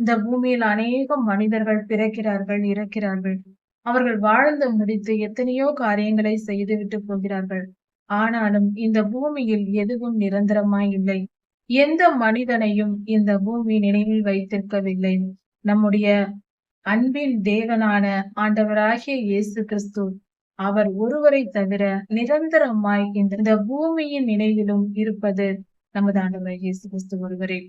இந்த பூமியில் அநேக மனிதர்கள் பிறக்கிறார்கள் இறக்கிறார்கள். அவர்கள் வாழ்ந்து முடித்து எத்தனையோ காரியங்களை செய்துவிட்டு போகிறார்கள். ஆனாலும் இந்த பூமியில் எதுவும் நிரந்தரமாய் இல்லை. எந்த மனிதனையும் இந்த பூமி நினைவில் வைத்திருக்கவில்லை. நம்முடைய அன்பின் தேவனான ஆண்டவராகிய இயேசு கிறிஸ்து அவர் ஒருவரை தவிர நிரந்தரமாய் இந்த இந்த பூமியின் நினைவிலும் இருப்பது நமது ஆண்டவர் இயேசு கிறிஸ்து ஒருவரே.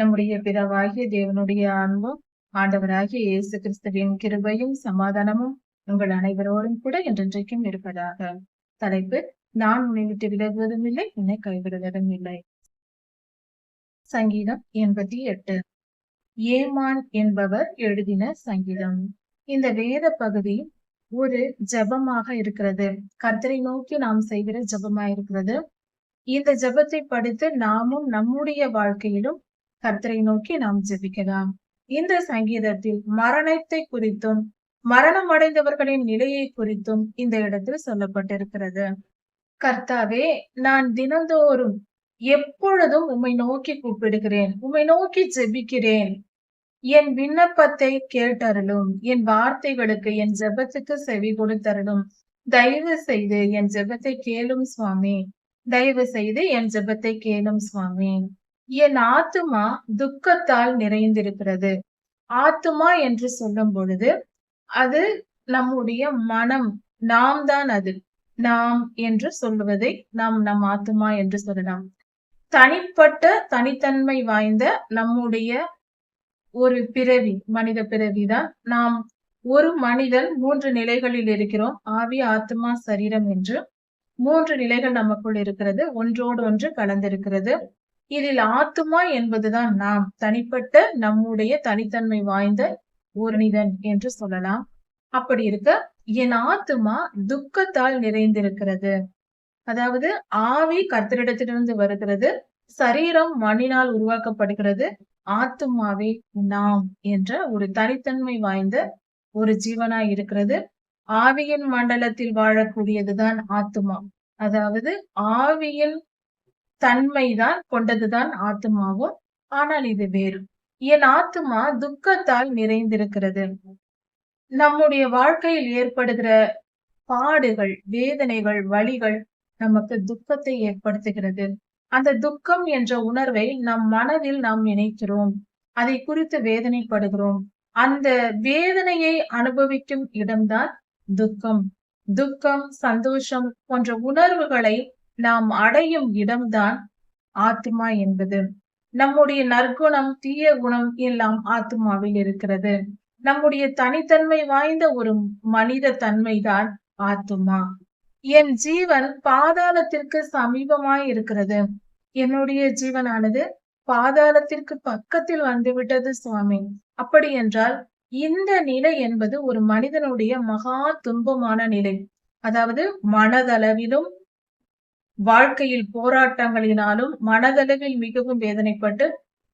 நம்முடைய பிதாவாகிய தேவனுடைய அன்பும் ஆண்டவராகிய இயேசு கிறிஸ்துவின் கிருபையும் சமாதானமும் உங்கள் அனைவரோடும் கூட என்றென்றைக்கும் இருப்பதாக. தலைப்பு நான் உன்னை விட்டு விலகுவதும் இல்லை என்னை கைவிடுவதும் இல்லை. சங்கீதம் எண்பத்தி எட்டு. ஏமான் என்பவர் எழுதின சங்கீதம். இந்த வேத பகுதி ஒரு ஜெபமாக இருக்கிறது. கர்த்தரை நோக்கி நாம் செய்கிற ஜெபமா இருக்கிறது இந்த ஜபத்தை படித்து நாமும் நம்முடைய வாழ்க்கையிலும் கர்த்தரை நோக்கி நாம் ஜெபிக்கலாம். இந்த சங்கீதத்தில் மரணத்தை குறித்தும் மரணம் அடைந்தவர்களின் நிலையை குறித்தும் இந்த இடத்தில் சொல்லப்பட்டிருக்கிறது. கர்த்தாவே நான் தினந்தோறும் எப்பொழுதும் உம்மை நோக்கி கூப்பிடுகிறேன். உம்மை நோக்கி ஜெபிக்கிறேன். என் விண்ணப்பத்தை கேட்டருளும். என் வார்த்தைகளுக்கு என் ஜெபத்துக்கு செவி கொடுத்தருளும். தயவு செய்து என் ஜெபத்தை கேளும் சுவாமி. தயவு செய்து என் ஜெபத்தை கேளும் சுவாமி. என் ஆத்துமா துக்கத்தால் நிறைந்திருக்கிறது. ஆத்துமா என்று சொல்லும் பொழுது அது நம்முடைய மனம் நாம் தான் அது நாம் என்று சொல்லுவதை நாம் நம் ஆத்துமா என்று சொல்லலாம். தனிப்பட்ட தனித்தன்மை வாய்ந்த நம்முடைய ஒரு பிறவி மனித பிறவிதான் நாம். ஒரு மனிதன் மூன்று நிலைகளில் இருக்கிறோம். ஆவி ஆத்மா சரீரம் என்று மூன்று நிலைகள் நமக்குள் இருக்கிறது. ஒன்றோடு ஒன்று கலந்திருக்கிறது. இதில் ஆத்துமா என்பதுதான் நாம் தனிப்பட்ட நம்முடைய தனித்தன்மை வாய்ந்த ஒரு என்று சொல்லலாம். அப்படி இருக்க என் ஆத்துமா துக்கத்தால் நிறைந்திருக்கிறது. அதாவது ஆவி கர்த்தரிடத்திலிருந்து வருகிறது சரீரம் மண்ணினால் உருவாக்கப்படுகிறது ஆத்துமாவே நாம் என்ற ஒரு தனித்தன்மை வாய்ந்த ஒரு ஜீவனா இருக்கிறது. ஆவியின் மண்டலத்தில் வாழக்கூடியதுதான் ஆத்துமா. அதாவது ஆவியின் தன்மைதான் கொண்டதுதான் ஆத்துமாவும் ஆனால் இது வேறு. என் ஆத்துமா துக்கத்தால் நிறைந்திருக்கிறது. நம்முடைய வாழ்க்கையில் ஏற்படுகிற பாடுகள் வேதனைகள் வழிகள் நமக்கு துக்கத்தை ஏற்படுத்துகிறது. அந்த துக்கம் என்ற உணர்வை நம் மனதில் நாம் நினைக்கிறோம். அதை குறித்து வேதனைப்படுகிறோம். அந்த வேதனையை அனுபவிக்கும் இடம்தான் துக்கம். துக்கம் சந்தோஷம் போன்ற உணர்வுகளை நாம் அடையும் இடம்தான் ஆத்மா என்பது. நம்முடைய நற்குணம் தீய குணம் எல்லாம் ஆத்மாவில் இருக்கிறது. நம்முடைய தனித்தன்மை வாய்ந்த ஒரு மனித தன்மைதான் ஆத்துமா என் ஜீவன் பாதாளத்திற்கு சமீபமாய் இருக்கிறது. என்னுடைய ஜீவனானது பாதாளத்திற்கு பக்கத்தில் வந்துவிட்டது சுவாமி. அப்படி என்றால் இந்த நிலை என்பது ஒரு மனிதனுடைய மகா துன்பமான நிலை. அதாவது மனதளவிலும் வாழ்க்கையில் போராட்டங்களினாலும் மனதளவில் மிகவும் வேதனைப்பட்டு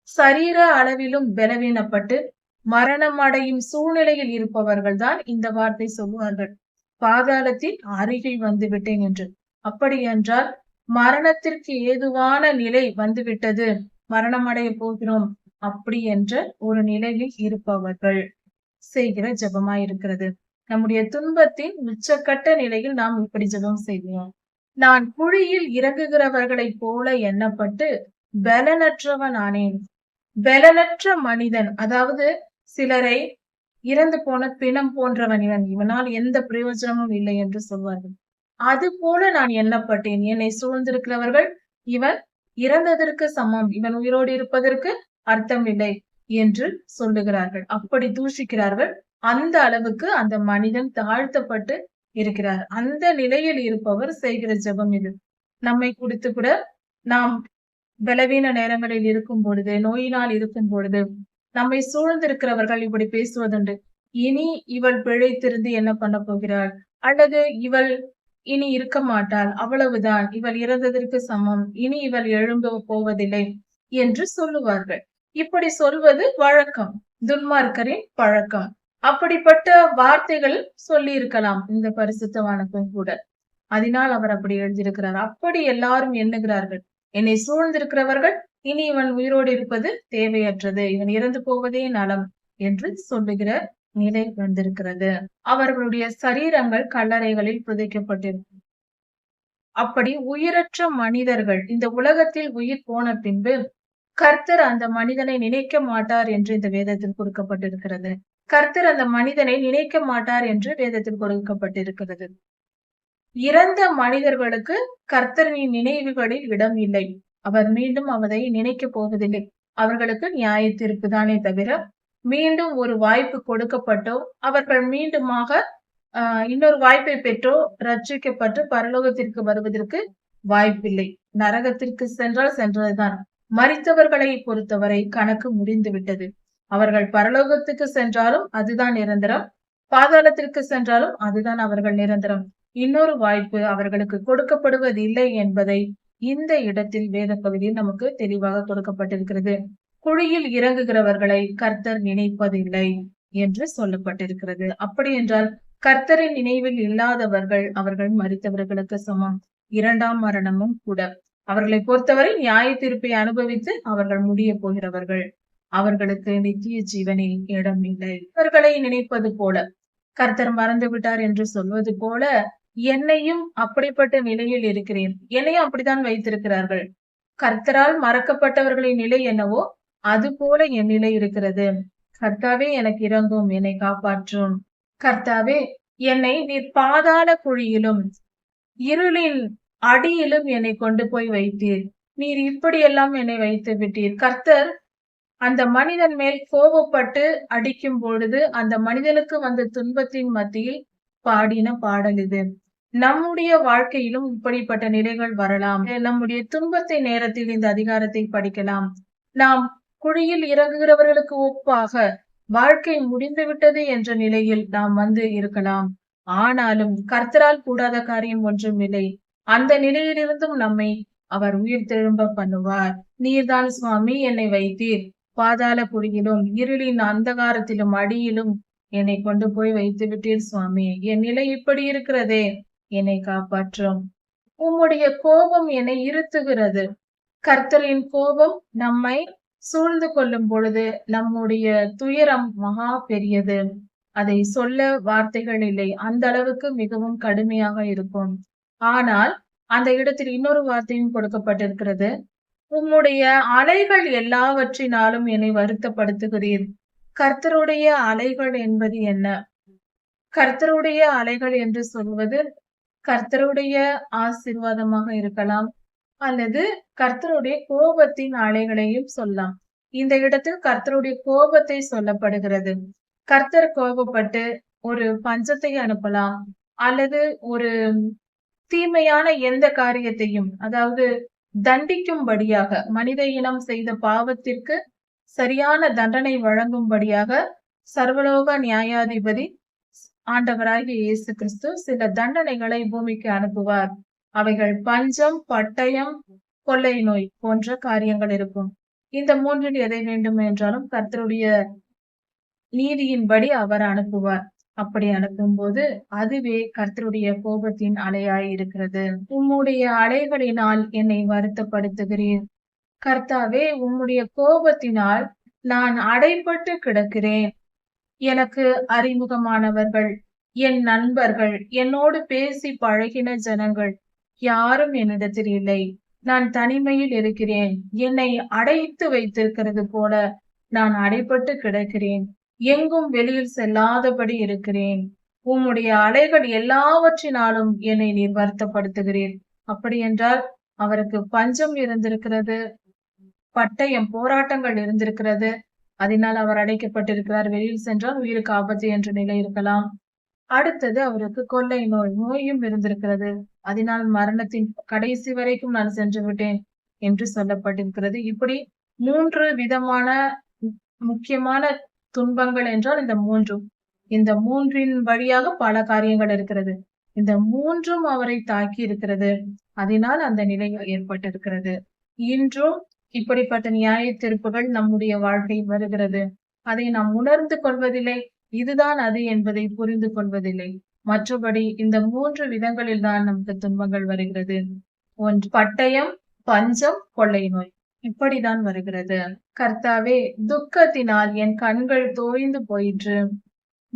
சரீர அளவிலும் பலவீனப்பட்டு மரணம் அடையும் சூழ்நிலையில் இருப்பவர்கள் தான் இந்த வார்த்தை சொல்லுவார்கள். பாதாளத்தின் அருகில் வந்து விட்டேன் என்று. அப்படி என்றால் மரணத்திற்கு ஏதுவான நிலை வந்துவிட்டது. மரணம் அடைய போகிறோம். அப்படி என்ற ஒரு நிலையில் இருப்பவர்கள் செய்கிற ஜபமா இருக்கிறது நம்முடைய துன்பத்தின் உச்சக்கட்ட நிலையில் நாம் இப்படி ஜபம் செய்வோம். நான் குழியில் இறங்குகிறவர்களைப் போல எண்ணப்பட்டு பலனற்றவன் ஆனேன் பலனற்ற மனிதன் அதாவது சிலரை இறந்து போன பிணம் போன்றவன் இவன். இவனால் எந்த பிரயோஜனமும் இல்லை என்று சொல்வார்கள். அது போல நான் எண்ணப்பட்டேன். என்னை சூழ்ந்திருக்கிறவர்கள் இவன் இறந்ததற்கு சமம். இவன் உயிரோடு இருப்பதற்கு அர்த்தம் இல்லை என்று சொல்லுகிறார்கள். அப்படி தூஷிக்கிறார்கள். அந்த அளவுக்கு அந்த மனிதன் தாழ்த்தப்பட்டு இருக்கிறார். அந்த நிலையில் இருப்பவர் செய்கிற ஜெபம் இது. நம்மை குறித்து கூட நாம் பலவீன நேரங்களில் இருக்கும் பொழுது நோயினால் இருக்கும் பொழுது நம்மை சூழ்ந்திருக்கிறவர்கள் இப்படி பேசுவதுண்டு. இனி இவள் பிழைத்திருந்து என்ன பண்ண போகிறாள்? அல்லது இவள் இனி இருக்க மாட்டாள்? அவ்வளவுதான். இவள் இறந்ததற்கு சமம். இனி இவள் எழும்ப போவதில்லை என்று சொல்லுவார்கள். இப்படி சொல்வது வழக்கம். துன்மார்க்கரின் பழக்கம். அப்படிப்பட்ட வார்த்தைகள் சொல்லி இருக்கலாம் இந்த பரிசுத்தவானுக்கும் கூட. அதனால் அவர் அப்படி எழுதியிருக்கிறார். அப்படி எல்லாரும் எண்ணுகிறார்கள். என்னை சூழ்ந்திருக்கிறவர்கள் இனி இவன் உயிரோடு இருப்பது தேவையற்றது. இவன் இறந்து போவதே நலம் என்று சொல்லுகிற நிலை வந்திருக்கிறது. அவர்களுடைய சரீரங்கள் கல்லறைகளில் புதைக்கப்பட்டிருக்கும். அப்படி உயிரற்ற மனிதர்கள் இந்த உலகத்தில் உயிர் போன பின்பு கர்த்தர் அந்த மனிதனை நினைக்க மாட்டார் என்று இந்த வேதத்தில் கொடுக்கப்பட்டிருக்கிறது. கர்த்தர் அந்த மனிதனை நினைக்க மாட்டார் என்று வேதத்தில் கொடுக்கப்பட்டிருக்கிறது. இறந்த மனிதர்களுக்கு கர்த்தரின் நினைவுகளில் இடம் இல்லை. அவர் மீண்டும் அவரை நினைக்க போவதில்லை. அவர்களுக்கு நியாய தீர்ப்பு தானே தவிர மீண்டும் ஒரு வாய்ப்பு கொடுக்கப்பட்டோ அவர்கள் மீண்டுமாக இன்னொரு வாய்ப்பை பெற்றோ ரட்சிக்கப்பட்டு பரலோகத்திற்கு வருவதற்கு வாய்ப்பில்லை. நரகத்திற்கு சென்றால் சென்றதுதான். மறித்தவர்களை பொறுத்தவரை கணக்கு முடிந்து விட்டது அவர்கள் பரலோகத்துக்கு சென்றாலும் அதுதான் நிரந்தரம். பாதாளத்திற்கு சென்றாலும் அதுதான் அவர்கள் நிரந்தரம். இன்னொரு வாய்ப்பு அவர்களுக்கு கொடுக்கப்படுவதில்லை என்பதை இந்த இடத்தில் வேத பகுதியில் நமக்கு தெளிவாக கொடுக்கப்பட்டிருக்கிறது. குழியில் இறங்குகிறவர்களை கர்த்தர் நினைப்பதில்லை என்று சொல்லப்பட்டிருக்கிறது. அப்படி என்றால் கர்த்தரின் நினைவில் இல்லாதவர்கள் அவர்கள் மறித்தவர்களுக்கு சமம். இரண்டாம் மரணமும் கூட. அவர்களை பொறுத்தவரை நியாய தீர்ப்பை அனுபவித்து அவர்கள் முடிய போகிறவர்கள். அவர்களுக்கு நித்திய ஜீவனில் இடம் இல்லை. இவர்களை நினைப்பது போல. கர்த்தர் மறந்து விட்டார் என்று சொல்வது போல என்னையும் அப்படிப்பட்ட நிலையில் இருக்கிறேன். என்னையும் அப்படித்தான் வைத்திருக்கிறார்கள். கர்த்தரால் மறக்கப்பட்டவர்களின் நிலை என்னவோ அது போல என் நிலை இருக்கிறது. கர்த்தாவே எனக்கு இறங்கும் என்னை காப்பாற்றும். கர்த்தாவே என்னை நீர் பாதாள குழியிலும் இருளின் அடியிலும் என்னை கொண்டு போய் வைத்தீர். நீர் இப்படியெல்லாம் என்னை வைத்து விட்டீர். கர்த்தர் அந்த மனிதன் மேல் கோபப்பட்டு அடிக்கும் பொழுது அந்த மனிதனுக்கு வந்த துன்பத்தின் மத்தியில் பாடின பாடல் இது. நம்முடைய வாழ்க்கையிலும் இப்படிப்பட்ட நிலைகள் வரலாம். நம்முடைய துன்பத்தை நேரத்தில் இந்த அதிகாரத்தை படிக்கலாம். நாம் குழியில் இறங்குகிறவர்களுக்கு ஒப்பாக வாழ்க்கை முடிந்துவிட்டது என்ற நிலையில் நாம் வந்து இருக்கலாம். ஆனாலும் கர்த்தரால் கூடாத காரியம் ஒன்றும் இல்லை. அந்த நிலையிலிருந்தும் நம்மை அவர் உயிர் திரும்ப பண்ணுவார். நீர்தான் சுவாமி என்னை வைத்தீர். பாதாள புரியிலும் இருளின் அந்தகாரத்திலும் அடியிலும் என்னை கொண்டு போய் வைத்து விட்டீர் சுவாமி. என் நிலை இப்படி இருக்கிறதே என்னை காப்பாற்றும். உம்முடைய கோபம் என்னை இருத்துகிறது. கர்த்தரின் கோபம் நம்மை சூழ்ந்து கொள்ளும் பொழுது நம்முடைய துயரம் மகா பெரியது. அதை சொல்ல வார்த்தைகள் இல்லை. அந்த அளவுக்கு மிகவும் கடுமையாக இருக்கும். ஆனால் அந்த இடத்தில் இன்னொரு வார்த்தையும் கொடுக்கப்பட்டிருக்கிறது. உம்முடைய அலைகள் எல்லாவற்றினாலும் என்னை வருத்தப்படுத்துகிறீர். கர்த்தருடைய அலைகள் என்பது என்ன? கர்த்தருடைய அலைகள் என்று சொல்வது கர்த்தருடைய ஆசிர்வாதமாக இருக்கலாம் அல்லது கர்த்தருடைய கோபத்தின் அலைகளையும் சொல்லலாம். இந்த இடத்தில் கர்த்தருடைய கோபத்தை சொல்லப்படுகிறது. கர்த்தர் கோபப்பட்டு ஒரு பஞ்சத்தை அனுப்பலாம் அல்லது ஒரு தீமையான எந்த காரியத்தையும் அதாவது தண்டிக்கும்படியாக மனித இனம் செய்த பாவத்திற்கு சரியான தண்டனை வழங்கும்படியாக சர்வலோக நியாயாதிபதி ஆண்டவராகிய இயேசு கிறிஸ்து சில தண்டனைகளை பூமிக்கு அனுப்புவார். அவைகள் பஞ்சம் பட்டயம் கொள்ளை நோய் போன்ற காரியங்கள் இருக்கும். இந்த மூன்றில் எதை வேண்டும் என்றாலும் கர்த்தருடைய நீதியின்படி அவர் அனுப்புவார். அப்படி அனுப்பும் போது அதுவே கர்த்தருடைய கோபத்தின் அலையாய் இருக்கிறது. உம்முடைய அலைகளினால் என்னை வருத்தப்படுத்துகிறேன் கர்த்தாவே உம்முடைய கோபத்தினால் நான் அடைப்பட்டு கிடக்கிறேன். எனக்கு அறிமுகமானவர்கள் என் நண்பர்கள் என்னோடு பேசி பழகின ஜனங்கள் யாரும் என்னிடத்தில் இல்லை. நான் தனிமையில் இருக்கிறேன். என்னை அடைத்து வைத்திருக்கிறது போல நான் அடைப்பட்டு கிடக்கிறேன். எங்கும் வெளியில் செல்லாதபடி இருக்கிறேன். உம்முடைய அலைகள் எல்லாவற்றினாலும் என்னை நீர் வருத்தப்படுத்துகிறீர். அப்படி என்றால் அவருக்கு பஞ்சம் இருந்திருக்கிறது பட்டயம் போராட்டங்கள் இருந்திருக்கிறது. அதனால் அவர் அடைக்கப்பட்டிருக்கிறார். வெளியில் சென்றால் உயிருக்கு ஆபத்து என்ற நிலை இருக்கலாம். அடுத்தது அவருக்கு கொள்ளை நோய் நோயும் இருந்திருக்கிறது. அதனால் மரணத்தின் கடைசி வரைக்கும் நான் சென்று விட்டேன் என்று சொல்லப்பட்டிருக்கிறது. இப்படி மூன்று விதமான முக்கியமான துன்பங்கள் என்றால் இந்த மூன்றும். இந்த மூன்றின் வழியாக பல காரியங்கள் இருக்கிறது. இந்த மூன்றும் அவரை தாக்கி இருக்கிறது. அதனால் அந்த நிலை ஏற்பட்டிருக்கிறது. இன்றும் இப்படிப்பட்ட நியாய தீர்ப்புகள் நம்முடைய வாழ்க்கை வருகிறது. அதை நாம் உணர்ந்து கொள்வதில்லை. இதுதான் அது என்பதை புரிந்து கொள்வதில்லை. மற்றபடி இந்த மூன்று விதங்களில் தான் நமக்கு துன்பங்கள் வருகிறது. ஒன்று பட்டயம் பஞ்சம் கொள்ளை நோய். இப்படிதான் வருகிறது. கர்த்தாவே துக்கத்தினால் என் கண்கள் தோய்ந்து போயிற்று.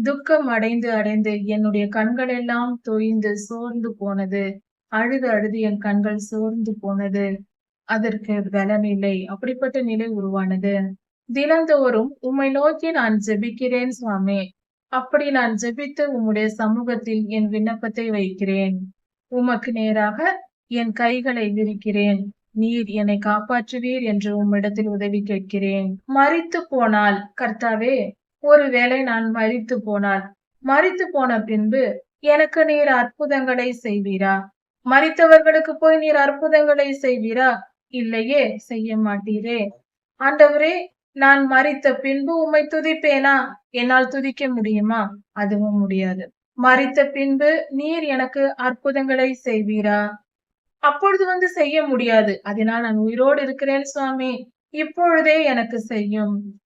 துக்கம் அடைந்து அடைந்து என்னுடைய கண்கள் எல்லாம் தோய்ந்து சோர்ந்து போனது. அழுது அழுது என் கண்கள் சோர்ந்து போனது. அதற்கு பலனில்லை அப்படிப்பட்ட நிலை உருவானது. தினந்தோறும் உம்மை நோக்கி நான் ஜெபிக்கிறேன் சுவாமி. அப்படி நான் ஜெபித்து உம்முடைய சமூகத்தில் என் விண்ணப்பத்தை வைக்கிறேன். உமக்கு நேராக என் கைகளை விரிக்கிறேன். நீர் என்னை காப்பாற்றுவீர் என்று உம்மிடத்தில் உதவி கேட்கிறேன். மறித்து போனால் கர்த்தாவே ஒருவேளை நான் மறித்து போனால் மறித்து போன பின்பு எனக்கு நீர் அற்புதங்களை செய்வீரா? மறித்தவர்களுக்கு போய் நீர் அற்புதங்களை செய்வீரா? இல்லையே செய்ய மாட்டீரே. ஆண்டவரே நான் மறித்த பின்பு உம்மை துதிப்பேனா? என்னால் துதிக்க முடியுமா? அதுவும் முடியாது. மறித்த பின்பு நீர் எனக்கு அற்புதங்களை செய்வீரா? அப்பொழுது வந்து செய்ய முடியாது. அதனால் நான் உயிரோடு இருக்கிறேன் சுவாமி. இப்பொழுதே எனக்கு செய்யும்.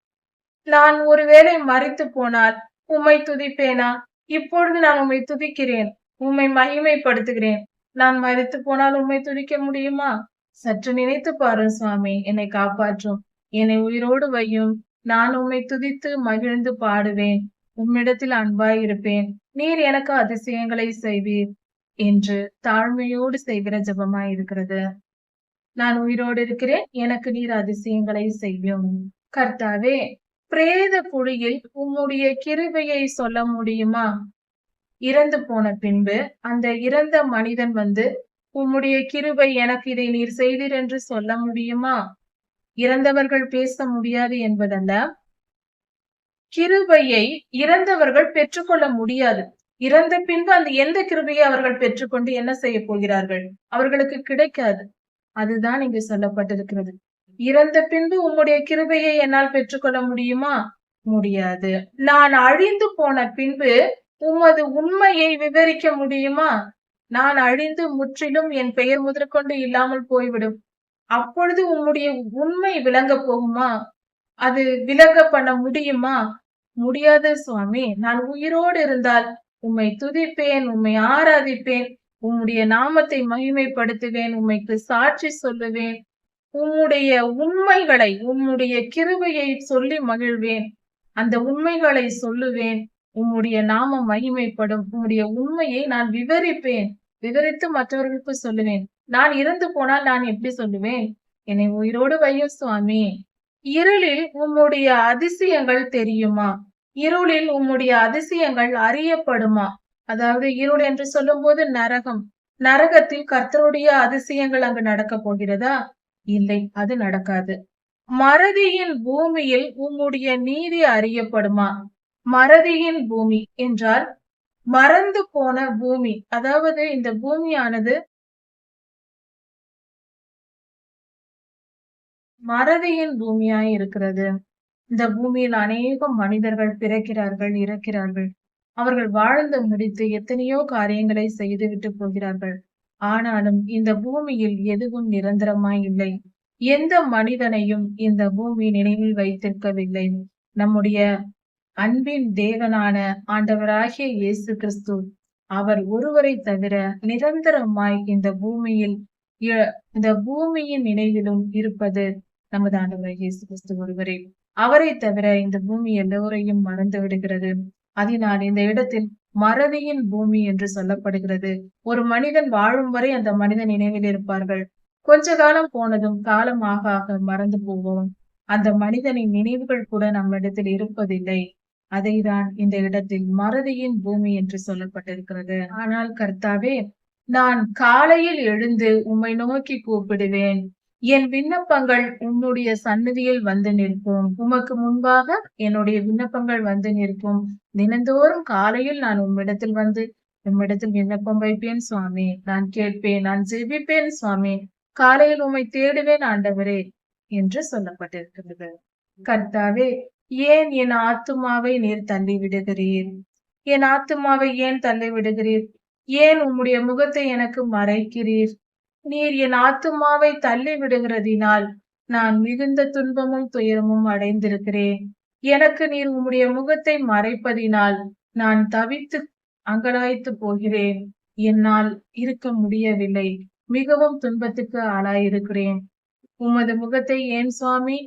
நான் ஒருவேளை மறித்து போனால் உம்மை துதிப்பேனா? இப்பொழுது நான் உம்மை துதிக்கிறேன். உம்மை மகிமைப்படுத்துகிறேன். நான் மறித்து போனால் உம்மை துதிக்க முடியுமா? சற்று நினைத்து பாரு சுவாமி. என்னை காப்பாற்றும். என்னை உயிரோடு வையும். நான் உம்மை துதித்து மகிழ்ந்து பாடுவேன். உம்மிடத்தில் அன்பாய் இருப்பேன். நீர் எனக்கு அதிசயங்களை செய்வீர். என்று தாழ்மையோடு செய்கிற ஜபமாய் இருக்கிறது. நான் உயிரோடு இருக்கிறேன். எனக்கு நீர் அதிசயங்களை செய்யும். கர்த்தாவே பிரேத குழியில் உம்முடைய கிருபையை சொல்ல முடியுமா? இறந்து போன பின்பு அந்த இறந்த மனிதன் வந்து உம்முடைய கிருபை எனக்கு இதை நீர் செய்தீர் என்று சொல்ல முடியுமா? இறந்தவர்கள் பேச முடியாது என்பதல்ல. கிருபையை இறந்தவர்கள் பெற்றுக்கொள்ள முடியாது. இறந்த பின்பு அந்த எந்த கிருபையை அவர்கள் பெற்றுக்கொண்டு என்ன செய்ய போகிறார்கள்? அவர்களுக்கு கிடைக்காது. அதுதான் இங்கு சொல்லப்பட்டிருக்கிறது. இறந்த பின்பு உம்முடைய கிருபையை என்னால் பெற்றுக்கொள்ள முடியுமா? முடியாது. நான் அழிந்து போன பின்பு உமது உண்மையை விவரிக்க முடியுமா? நான் அழிந்து முற்றிலும் என் பெயர் முதற்கொண்டு இல்லாமல் போய்விடும். அப்பொழுது உம்முடைய உண்மை விளங்க போகுமா? அது விலக பண்ண முடியுமா? முடியாது சுவாமி. நான் உயிரோடு இருந்தால் உம்மை துதிப்பேன் உம்மை ஆராதிப்பேன் உம்முடைய நாமத்தை மகிமைப்படுத்துவேன் உம்மைக்கு சாட்சி சொல்லுவேன் உம்முடைய உண்மைகளை உம்முடைய கிருபையை சொல்லி மகிழ்வேன். அந்த உண்மைகளை சொல்லுவேன் உம்முடைய நாமம் மகிமைப்படும் உம்முடைய உண்மையை நான் விவரிப்பேன் விவரித்து மற்றவர்களுக்கு சொல்லுவேன். நான் இறந்து போனால் நான் எப்படி சொல்லுவேன்? என்னை உயிரோடு வையும் சுவாமி. இருளில் உம்முடைய அதிசயங்கள் தெரியுமா? இருளில் உம்முடைய அதிசயங்கள் அறியப்படுமா? அதாவது இருள் என்று சொல்லும்போது நரகம். நரகத்தில் கர்த்தருடைய அதிசயங்கள் அங்கு நடக்க போகிறதா? இல்லை அது நடக்காது. மறதியின் பூமியில் உம்முடைய நீதி அறியப்படுமா? மறதியின் பூமி என்றால் மறந்து போன பூமி. அதாவது இந்த பூமியானது மறதியின் பூமியாய் இருக்கிறது. இந்த பூமியில் அநேகம் மனிதர்கள் பிறக்கிறார்கள் இறக்கிறார்கள். அவர்கள் வாழ்ந்து முடித்து எத்தனையோ காரியங்களை செய்துவிட்டு போகிறார்கள். ஆனாலும் இந்த பூமியில் எதுவும் நிரந்தரமாய் இல்லை. எந்த மனிதனையும் இந்த பூமி நினைவில் வைத்திருக்கவில்லை. நம்முடைய அன்பின் தேவனான ஆண்டவராகிய இயேசு கிறிஸ்து அவர் ஒருவரை தவிர நிரந்தரமாய் இந்த பூமியில் இந்த பூமியின் நினைவிலும் இருப்பது நமது ஆண்டவர் இயேசு கிறிஸ்து ஒருவரே. அவரை தவிர இந்த பூமி எல்லோரையும் மறந்து விடுகிறது. அதனால் இந்த இடத்தில் மறதியின் பூமி என்று சொல்லப்படுகிறது. ஒரு மனிதன் வாழும் வரை அந்த மனிதன் நினைவில் இருப்பார்கள். கொஞ்ச காலம் போனதும் காலமாக ஆக மறந்து போவோம். அந்த மனிதனின் நினைவுகள் கூட நம்மிடத்தில் இருப்பதில்லை. அதைதான் இந்த இடத்தில் மறதியின் பூமி என்று சொல்லப்பட்டிருக்கிறது. ஆனால் கர்த்தாவே நான் காலையில் எழுந்து உம்மை நோக்கி கூப்பிடுவேன். என் விண்ணப்பங்கள் உன்னுடைய சன்னதியில் வந்து நிற்கும். உமக்கு முன்பாக என்னுடைய விண்ணப்பங்கள் வந்து நிற்கும். தினந்தோறும் காலையில் நான் உம்மிடத்தில் வந்து உம்மிடத்தில் விண்ணப்பம் வைப்பேன் சுவாமி. நான் கேட்பேன் நான் ஜெபிப்பேன் சுவாமி. காலையில் உம்மை தேடுவேன் ஆண்டவரே என்று சொல்லப்பட்டிருக்கிறது. கர்த்தாவே ஏன் என் ஆத்துமாவை நீர் தள்ளி விடுகிறீர் என் ஆத்துமாவை ஏன் தள்ளி விடுகிறீர் ஏன் உம்முடைய முகத்தை எனக்கு மறைக்கிறீர்? நீர் என் ஆத்துமாவை தள்ளி விடுகிறதினால் நான் மிகுந்த துன்பமும் துயரமும் அடைந்திருக்கிறேன். எனக்கு நீர் உம்முடைய முகத்தை மறைப்பதினால் நான் தவித்து அங்கலாய்த்து போகிறேன். என்னால் இருக்க முடியவில்லை. மிகவும் துன்பத்துக்கு ஆளாயிருக்கிறேன். உமது முகத்தை ஏன் சுவாமி?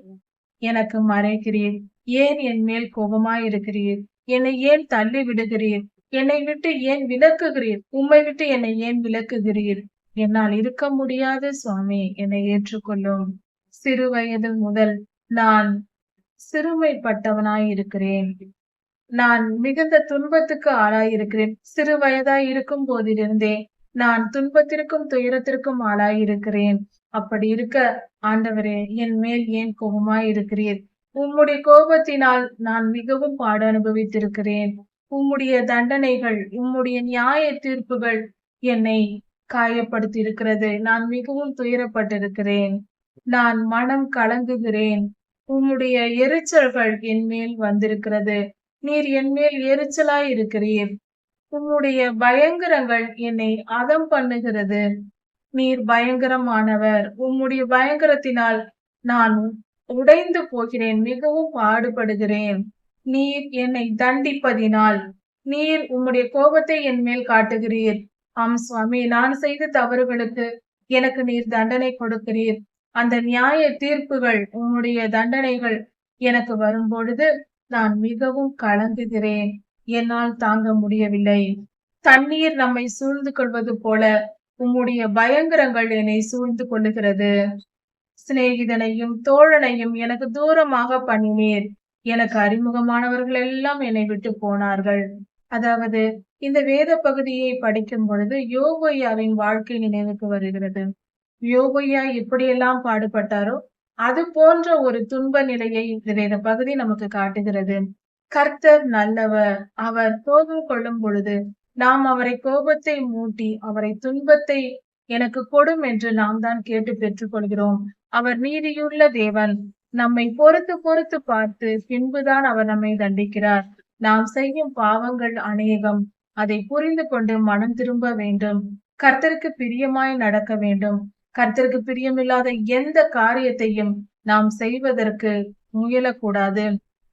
எனக்கு மறைக்கிறீர். ஏன் என் மேல் கோபமாயிருக்கிறீர்? என்னை ஏன் தள்ளி விடுகிறீர் என்னை விட்டு ஏன் விலக்குகிறீர்? உம்மை விட்டு என்னை ஏன் விலக்குகிறீர்? என்னால் இருக்க முடியாது சுவாமி. என்னை ஏற்றுக்கொள்ளும். சிறு வயது முதல் நான் சிறுமைப்பட்டவனாய் இருக்கிறேன் நான் மிகுந்த துன்பத்துக்கு ஆளாயிருக்கிறேன். சிறு வயதாய் இருக்கும் போதிலிருந்தே நான் துன்பத்திற்கும் துயரத்திற்கும் ஆளாயிருக்கிறேன். அப்படி இருக்க ஆண்டவரே என் மேல் ஏன் கோபமாய் இருக்கிறீர் உம்முடைய கோபத்தினால் நான் மிகவும் பாடு அனுபவித்திருக்கிறேன் உம்முடைய தண்டனைகள் உம்முடைய நியாய தீர்ப்புகள் என்னை காயப்படுத்தி இருக்கிறது நான் மிகவும் துயரப்பட்டிருக்கிறேன். நான் மனம் கலங்குகிறேன். உம்முடைய எரிச்சல்கள் என் மேல் வந்திருக்கிறது. நீர் என் மேல் எரிச்சலாய் இருக்கிறீர். உம்முடைய பயங்கரங்கள் என்னை அதம் பண்ணுகிறது. நீர் பயங்கரமானவர். உம்முடைய பயங்கரத்தினால் நான் உடைந்து போகிறேன். மிகவும் பாடுபடுகிறேன். நீர் என்னை தண்டிப்பதினால். நீர் உம்முடைய கோபத்தை என் மேல் காட்டுகிறீர். ஆம் சுவாமி நான் செய்த தவறுகளுக்கு எனக்கு நீர் தண்டனை கொடுக்கிறீர். அந்த நியாய தீர்ப்புகள் உம்முடைய தண்டனைகள் எனக்கு வரும்பொழுது நான் மிகவும் கலங்குகிறேன். என்னால் தாங்க முடியவில்லை. தண்ணீர் நம்மை சூழ்ந்து கொள்வது போல உம்முடைய பயங்கரங்கள் என்னை சூழ்ந்து கொள்ளுகிறது. சிநேகிதனையும் தோழனையும் எனக்கு தூரமாக பண்ணினீர். எனக்கு அறிமுகமானவர்கள் எல்லாம் என்னை விட்டு போனார்கள். அதாவது இந்த வேத பகுதியை படிக்கும் பொழுது யோகையாவின் வாழ்க்கை நினைவுக்கு வருகிறது. யோகையா எப்படியெல்லாம் பாடுபட்டாரோ அது போன்ற ஒரு துன்ப நிலையை இந்த வேத பகுதி நமக்கு காட்டுகிறது. கர்த்தர் நல்லவர். அவர் கோபம் கொள்ளும் பொழுது நாம் அவரை கோபத்தை மூட்டி அவரை துன்பத்தை எனக்கு கொடும் என்று நாம் தான் கேட்டு பெற்றுக்கொள்கிறோம் அவர் நீதியுள்ள தேவன். நம்மை பொறுத்து பொறுத்து பார்த்து பின்புதான் அவர் நம்மை தண்டிக்கிறார். நாம் செய்யும் பாவங்கள் அநேகம். அதை புரிந்து கொண்டு மனம் திரும்ப வேண்டும். கர்த்தருக்கு பிரியமாய் நடக்க வேண்டும். கர்த்தருக்கு பிரியமில்லாத எந்த காரியத்தையும் நாம் செய்வதற்கு முயலக்கூடாது.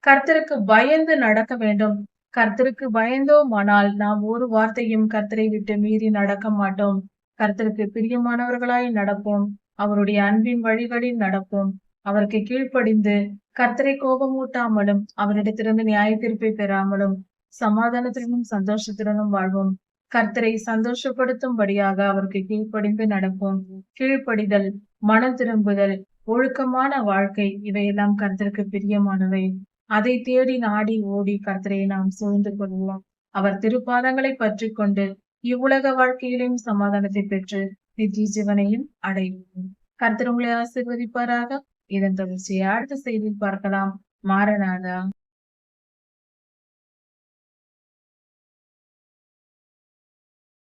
கர்த்தருக்கு பயந்து நடக்க வேண்டும். கர்த்தருக்கு பயந்தோமானால் நாம் ஒரு வார்த்தையும் கர்த்தரை விட்டு மீறி நடக்க மாட்டோம். கர்த்தருக்கு பிரியமானவர்களாய் நடப்போம். அவருடைய அன்பின் வழிகளில் நடப்போம். அவருக்கு கீழ்ப்படிந்து கர்த்தரை கோபமூட்டாமலும் அவரிடத்திலிருந்து நியாய தீர்ப்பை பெறாமலும் சமாதானத்திலும் சந்தோஷத்துடனும் வாழ்வோம். கர்த்தரை சந்தோஷப்படுத்தும்படியாக அவருக்கு கீழ்ப்படிந்து நடப்போம். கீழ்ப்படிதல் மனம் திரும்புதல் ஒழுக்கமான வாழ்க்கை இவையெல்லாம் கர்த்தருக்கு பிரியமானவை. அதை தேடி நாடி ஓடி கர்த்தரை நாம் சூழ்ந்து கொள்வோம். அவர் திருப்பாதங்களை பற்றி கொண்டு இவ்வுலக வாழ்க்கையிலும் சமாதானத்தை பெற்று நித்திய ஜீவனையும் அடைவோம். கர்த்தர் உங்களை ஆசீர்வதிப்பாராக. இதன் தொடர்ச்சியை அடுத்த செய்தியில் பார்க்கலாம். மாறனாதா?